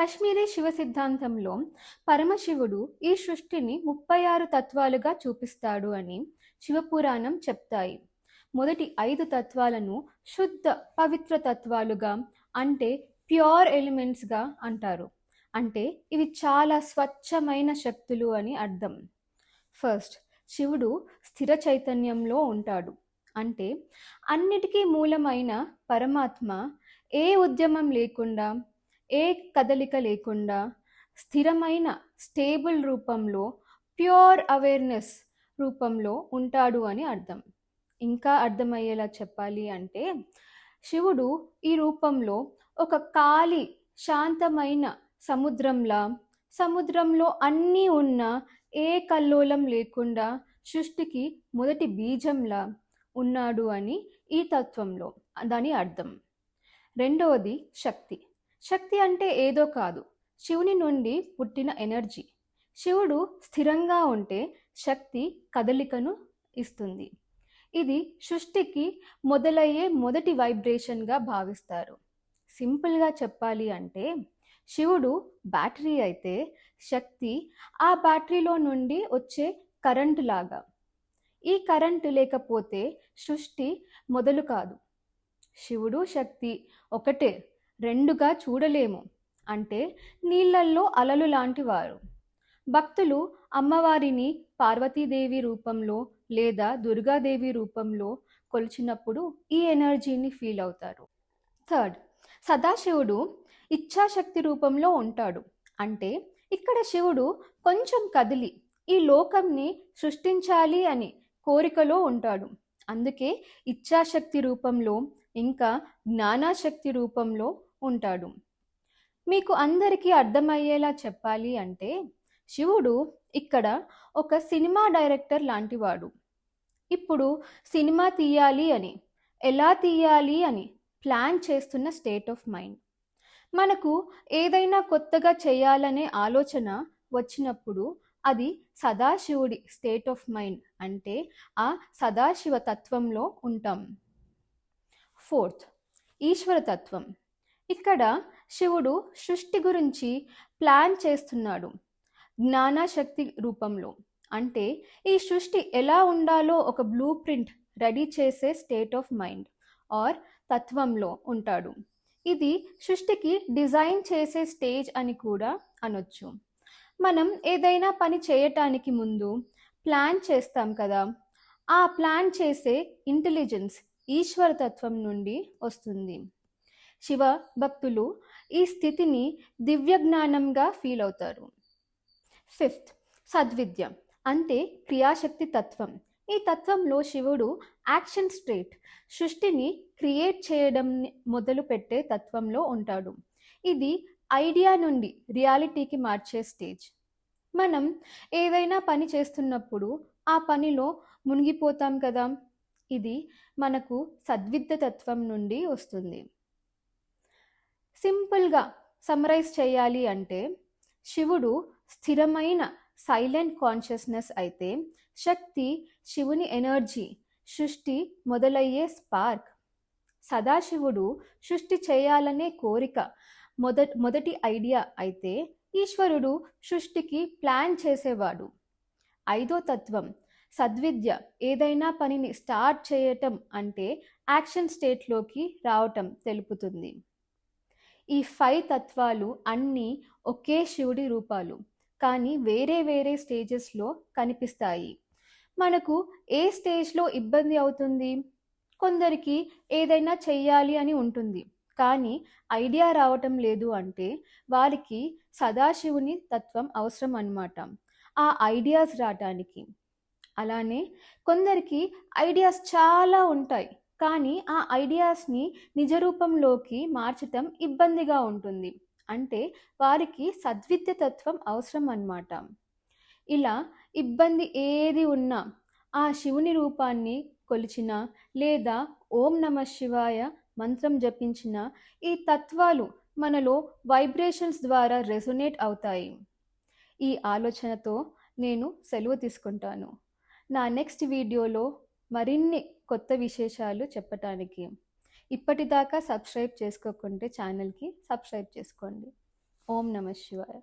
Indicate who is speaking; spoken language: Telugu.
Speaker 1: కశ్మీరీ శివ సిద్ధాంతంలో పరమశివుడు ఈ సృష్టిని ముప్పై ఆరు తత్వాలుగా చూపిస్తాడు అని శివపురాణం చెప్తాయి. మొదటి ఐదు తత్వాలను శుద్ధ పవిత్ర తత్వాలుగా అంటే ప్యూర్ ఎలిమెంట్స్గా అంటారు. అంటే ఇవి చాలా స్వచ్ఛమైన శక్తులు అని అర్థం. ఫస్ట్ శివుడు స్థిర చైతన్యంలో ఉంటాడు. అంటే అన్నిటికీ మూలమైన పరమాత్మ ఏ ఉద్యమం లేకుండా ఏ కదలిక లేకుండా స్థిరమైన స్టేబుల్ రూపంలో ప్యూర్ అవేర్నెస్ రూపంలో ఉంటాడు అని అర్థం. ఇంకా అర్థమయ్యేలా చెప్పాలి అంటే శివుడు ఈ రూపంలో ఒక ఖాళీ శాంతమైన సముద్రంలా సముద్రంలో అన్నీ ఉన్న ఏ కల్లోలం లేకుండా సృష్టికి మొదటి బీజంలా ఉన్నాడు అని ఈ తత్వంలో దాని అర్థం. రెండవది శక్తి. శక్తి అంటే ఏదో కాదు. శివుని నుండి పుట్టిన ఎనర్జీ. శివుడు స్థిరంగా ఉంటే శక్తి కదలికను ఇస్తుంది. ఇది సృష్టికి మొదలయ్యే మొదటి వైబ్రేషన్గా భావిస్తారు. సింపుల్గా చెప్పాలి అంటే శివుడు బ్యాటరీ అయితే శక్తి ఆ బ్యాటరీలో నుండి వచ్చే కరెంటు లాగా. ఈ కరెంటు లేకపోతే సృష్టి మొదలు కాదు. శివుడు శక్తి ఒకటే. రెండుగా చూడలేము. అంటే నీళ్ళల్లో అలలు లాంటి వారు భక్తులు అమ్మవారిని పార్వతీదేవి రూపంలో లేదా దుర్గాదేవి రూపంలో కొలిచినప్పుడు ఈ ఎనర్జీని ఫీల్ అవుతారు. థర్డ్ సదాశివుడు ఇచ్ఛాశక్తి రూపంలో ఉంటాడు. అంటే ఇక్కడ శివుడు కొంచెం కదిలి ఈ లోకంని సృష్టించాలి అని కోరికలో ఉంటాడు. అందుకే ఇచ్ఛాశక్తి రూపంలో ఇంకా జ్ఞానాశక్తి రూపంలో ఉంటాడు. మీకు అందరికీ అర్థమయ్యేలా చెప్పాలి అంటే శివుడు ఇక్కడ ఒక సినిమా డైరెక్టర్ లాంటివాడు. ఇప్పుడు సినిమా తీయాలి అని ఎలా తీయాలి అని ప్లాన్ చేస్తున్న స్టేట్ ఆఫ్ మైండ్. మనకు ఏదైనా కొత్తగా చేయాలనే ఆలోచన వచ్చినప్పుడు అది సదాశివుడి స్టేట్ ఆఫ్ మైండ్ అంటే ఆ సదాశివ తత్వంలో ఉంటాం. ఫోర్త్ ఈశ్వర తత్వం ఇక్కడ శివుడు సృష్టి గురించి ప్లాన్ చేస్తున్నాడు. జ్ఞానశక్తి రూపంలో. అంటే ఈ సృష్టి ఎలా ఉండాలో ఒక బ్లూ ప్రింట్ రెడీ చేసే స్టేట్ ఆఫ్ మైండ్ ఆర్ తత్వంలో ఉంటాడు. ఇది సృష్టికి డిజైన్ చేసే స్టేజ్ అని కూడా అనొచ్చు. మనం ఏదైనా పని చేయటానికి ముందు ప్లాన్ చేస్తాం కదా? ఆ ప్లాన్ చేసే ఇంటెలిజెన్స్ ఈశ్వర తత్వం నుండి వస్తుంది. శివ భక్తులు ఈ స్థితిని దివ్య జ్ఞానంగా ఫీల్ అవుతారు. ఫిఫ్త్ సద్విద్య అంటే క్రియాశక్తి తత్వం. ఈ తత్వంలో శివుడు యాక్షన్ స్ట్రేట్ సృష్టిని క్రియేట్ చేయడం మొదలు పెట్టే తత్వంలో ఉంటాడు. ఇది ఐడియా నుండి రియాలిటీకి మార్చే స్టేజ్ మనం ఏదైనా పని చేస్తున్నప్పుడు ఆ పనిలో మునిగిపోతాం కదా? ఇది మనకు సద్విద్య తత్వం నుండి వస్తుంది. సింపుల్గా సమరైజ్ చేయాలి అంటే శివుడు స్థిరమైన సైలెంట్ కాన్షియస్నెస్ అయితే శక్తి శివుని ఎనర్జీ సృష్టి మొదలయ్యే స్పార్క్. సదాశివుడు సృష్టి చేయాలనే కోరిక మొద మొదటి ఐడియా అయితే ఈశ్వరుడు సృష్టికి ప్లాన్ చేసేవాడు. ఐదో తత్వం సద్విద్య ఏదైనా పనిని స్టార్ట్ చేయటం అంటే యాక్షన్ స్టేట్లోకి రావటం తెలుపుతుంది. ఈ ఫైవ్ తత్వాలు అన్నీ ఒకే శివుడి రూపాలు కానీ వేరే వేరే స్టేజెస్లో కనిపిస్తాయి. మనకు ఏ స్టేజ్లో ఇబ్బంది అవుతుంది? కొందరికి ఏదైనా చెయ్యాలి అని ఉంటుంది కానీ ఐడియా రావటం లేదు అంటే వారికి సదాశివుని తత్వం అవసరం అన్నమాట ఆ ఐడియాస్ రావటానికి. అలానే కొందరికి ఐడియాస్ చాలా ఉంటాయి కానీ ఆ ఐడియాస్ని నిజరూపంలోకి మార్చటం ఇబ్బందిగా ఉంటుంది. అంటే వారికి సద్విద్య తత్వం అవసరం అన్నమాట. ఇలా ఇబ్బంది ఏది ఉన్నా ఆ శివుని రూపాన్ని కొలిచిన లేదా ఓం నమ శివాయ మంత్రం జపించిన ఈ తత్వాలు మనలో వైబ్రేషన్స్ ద్వారా రెజొనేట్ అవుతాయి. ఈ ఆలోచనతో నేను సెలవు తీసుకుంటాను. నా నెక్స్ట్ వీడియోలో మరిన్ని కొత్త విశేషాలు చెప్పటానికి ఇప్పటిదాకా సబ్స్క్రైబ్ చేసుకోకుంటే ఛానల్కి సబ్స్క్రైబ్ చేసుకోండి. ఓం నమ శివాయ.